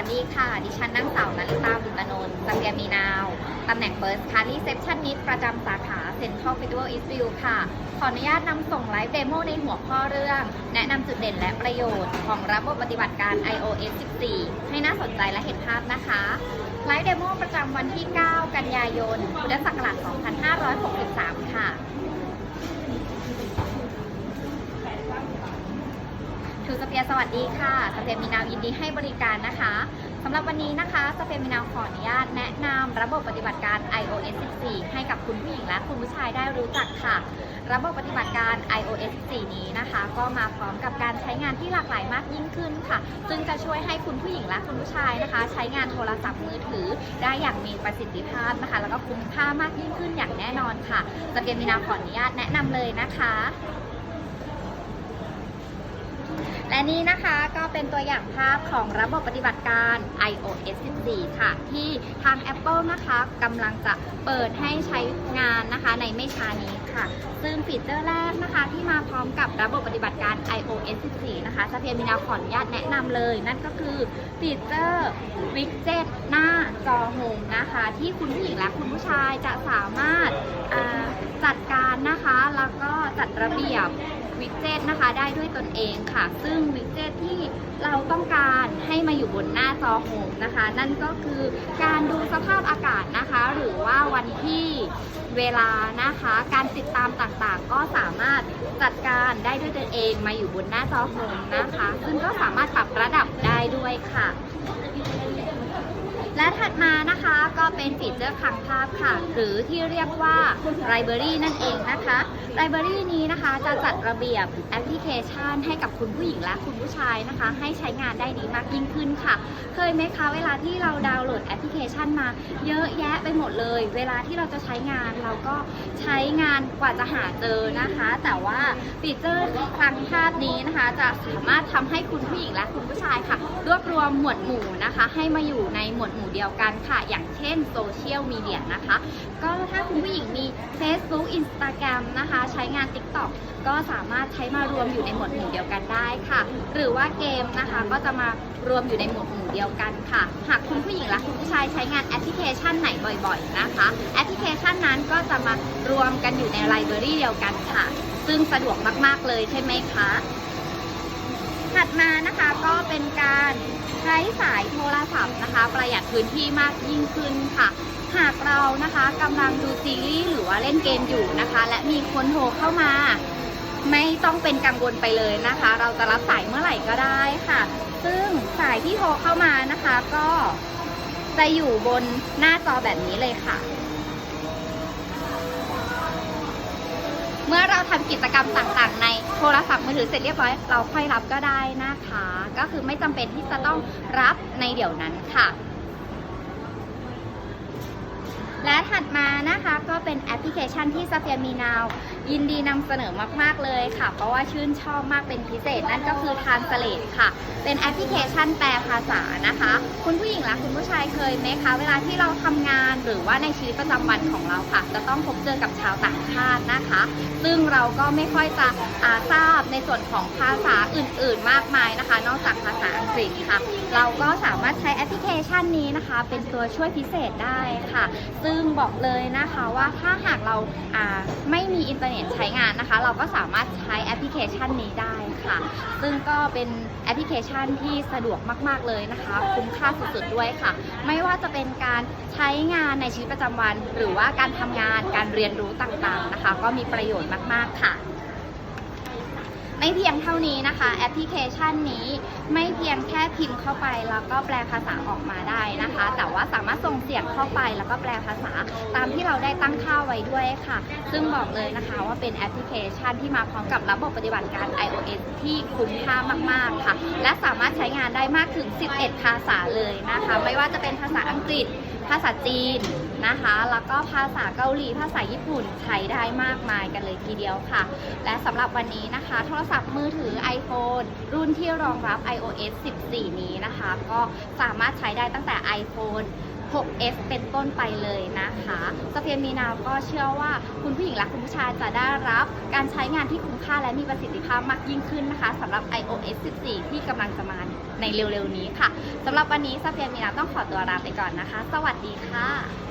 วัสดีค่ะ ดิฉันนางสาวนันตาบุตนนท์สเปียมีนาว ตำแหน่ง First c a r Receptionist ประจำสาขา Central Federal East View ค่ะ ขออนุญาตนำส่งไลฟ์เดโมในหัวข้อเรื่อง แนะนำจุดเด่นและประโยชน์ของระบบปฏิบัติการ iOS 14 ให้น่าสนใจและเห็นภาพนะคะไลฟ์เดโมประจำวันที่ 9 กันยายน พุทธศักราช 2563 ค่ะ สเปียสวัสดีค่ะสเปียมีนาวยินดีให้บริการนะคะสำหรับวันนี้นะคะสเปียมีนาวขออนุญาตแนะนำระบบปฏิบัติการ iOS 14 ให้กับคุณผู้หญิงและคุณผู้ชายได้รู้จักค่ะ ระบบปฏิบัติการ iOS 14 นี้นะคะ ก็มาพร้อมกับการใช้งานที่หลากหลายมากยิ่งขึ้นค่ะ ซึ่งจะช่วยให้คุณผู้หญิงและคุณผู้ชายนะคะ ใช้งานโทรศัพท์มือถือ ได้อย่างมีประสิทธิภาพนะคะ แล้วก็คุ้มค่ามากยิ่งขึ้นอย่างแน่นอนค่ะสเปียมีนาวขออนุญาตแนะนำเลยนะคะ และนี่นะคะก็เป็นตัวอย่างภาพของระบบปฏิบัติการ iOS 14 ค่ะ ที่ทาง Apple นะคะกำลังจะเปิดให้ใช้งานนะคะในไม่ช้านี้ค่ะ ซึ่งฟีเจอร์แรกนะคะที่มาพร้อมกับระบบปฏิบัติการ iOS 14 นะคะสเพียมีนาขออนุญาตแนะนำเลย นั่นก็คือฟีเจอร์วิกเจ็ตหน้าจอโฮมนะคะ ที่คุณผู้หญิงและคุณผู้ชายจะสามารถจัดการนะคะ แล้วก็จัดระเบียบ วิกเจ็ตนะคะได้ด้วยตนเองค่ะ ซึ่งวิกเจ็ตที่เราต้องการให้มาอยู่บนหน้าจอโฮมนะคะ นั่นก็คือการดูสภาพอากาศนะคะ หรือว่าวันที่เวลานะคะ การติดตามต่างๆ ก็สามารถจัดการได้ด้วยตนเองมาอยู่บนหน้าจอโฮมนะคะ ซึ่งก็สามารถปรับระดับได้ด้วยค่ะ และถัดมานะคะก็เป็นฟีเจอร์คลังภาพค่ะ หรือที่เรียกว่า Library นั่นเองนะคะ Library นี้นะคะจะจัดระเบียบแอปพลิเคชัน ให้กับคุณผู้หญิงและคุณผู้ชายนะคะ ให้ใช้งานได้ดีมากยิ่งขึ้นค่ะ เคยไหมคะเวลาที่เราดาวน์โหลดแอปพลิเคชันมา เยอะแยะไปหมดเลย เวลาที่เราจะใช้งานเราก็ใช้งานกว่าจะหาเจอนะคะ แต่ว่าฟีเจอร์คลังภาพนี้นะคะ จะสามารถทำให้คุณผู้หญิงและคุณผู้ชายค่ะ รวบรวมหมวดหมู่นะคะ ให้มาอยู่ในหมวดหมู่เดียวกันค่ะ อย่างเช่นโซเชียลมีเดียนะคะ ก็ถ้าคุณผู้หญิงมี Facebook Instagram นะคะ ใช้งาน TikTok ก็สามารถใช้มารวมอยู่ในหมวดหมู่เดียวกันได้ค่ะ หรือว่าเกมนะคะก็จะมารวมอยู่ในหมวดหมู่เดียวกันค่ะ หากคุณผู้หญิงและคุณผู้ชายใช้งานแอปพลิเคชันไหนบ่อยๆนะคะ แอปพลิเคชันนั้นก็จะมารวมกันอยู่ในไลบรารีเดียวกันค่ะ ซึ่งสะดวกมากๆเลยใช่ไหมคะ มานะคะก็เป็นการใช้สายโทรศัพท์นะคะ ประหยัดพื้นที่มากยิ่งขึ้นค่ะ หากเรานะคะกำลังดูซีรีส์หรือว่าเล่นเกมอยู่นะคะ และมีคนโทรเข้ามา ไม่ต้องเป็นกังวลไปเลยนะคะ เราจะรับสายเมื่อไหร่ก็ได้ค่ะ ซึ่งสายที่โทรเข้ามานะคะก็จะอยู่บนหน้าจอแบบนี้เลยค่ะ เมื่อเราทำกิจกรรมต่างๆ ในโทรศัพท์มือถือเสร็จเรียบร้อย เราค่อยรับก็ได้นะคะ ก็คือไม่จำเป็นที่จะต้องรับในเดี๋ยวนั้นค่ะ และถัดมา ชันที่สเฟียมีนาว ยินดีนำเสนอมาก ๆ เลยค่ะ เพราะว่าชื่นชอบมากเป็นพิเศษนั่นก็คือ Translate ค่ะ เป็นแอปพลิเคชันแปลภาษานะคะ คุณผู้หญิงและคุณผู้ชายเคยไหมคะ เวลาที่เราทำงานหรือว่าในชีวิตประจำวันของเราค่ะ จะต้องพบเจอกับชาวต่างชาตินะคะ ซึ่งเราก็ไม่ค่อยจะอาทราบในส่วนของภาษาอื่น ๆ มากมายนะคะ นอกจากภาษาอังกฤษค่ะ เราก็สามารถใช้แอปพลิเคชันนี้นะคะ เป็นตัวช่วยพิเศษได้ค่ะ ซึ่งบอกเลยนะคะว่าถ้าหากเราไม่มีอินเทอร์เน็ตใช้งานนะคะ เราก็สามารถใช้แอปพลิเคชันนี้ได้ค่ะ ซึ่งก็เป็นแอปพลิเคชันที่สะดวกมาก ๆ เลยนะคะ คุ้มค่าสุด ๆ ด้วยค่ะ ไม่ว่าจะเป็นการใช้งานในชีวิตประจำวัน หรือว่าการทำงานการเรียนรู้ต่างๆนะคะ ก็มีประโยชน์มาก ๆ ค่ะ ไม่เพียงเท่านี้นะคะ แอปพลิเคชันนี้ไม่เพียงแค่พิมพ์เข้าไปแล้วก็แปลภาษาออกมาได้นะคะ แต่ว่าสามารถส่งเสียงเข้าไปแล้วก็แปลภาษาตามที่เราได้ตั้งค่าไว้ด้วยค่ะ ซึ่งบอกเลยนะคะว่าเป็นแอปพลิเคชันที่มาพร้อมกับระบบปฏิบัติการ iOS ที่คุ้มค่ามากๆค่ะ และสามารถใช้งานได้มากถึง 11 ภาษาเลยนะคะ ไม่ว่าจะเป็นภาษาอังกฤษ ภาษาจีนนะคะ แล้วก็ภาษาเกาหลี ภาษาญี่ปุ่นใช้ได้มากมายกันเลยทีเดียวค่ะ และสำหรับวันนี้นะคะ โทรศัพท์มือถือ iPhone รุ่นที่รองรับ iOS 14 นี้นะคะ ก็สามารถใช้ได้ตั้งแต่ iPhone 6S เป็นต้นไปเลยนะคะสเฟียนมีนาก็เชื่อว่าคุณผู้หญิงและคุณผู้ชายจะได้รับการใช้งานที่คุ้มค่าและมีประสิทธิภาพมากยิ่งขึ้นนะคะสำหรับ iOS 14 ที่กำลังจะมาในเร็วๆนี้ค่ะสำหรับวันนี้สเฟียนมีนาต้องขอตัวลาไปก่อนนะคะ สวัสดีค่ะ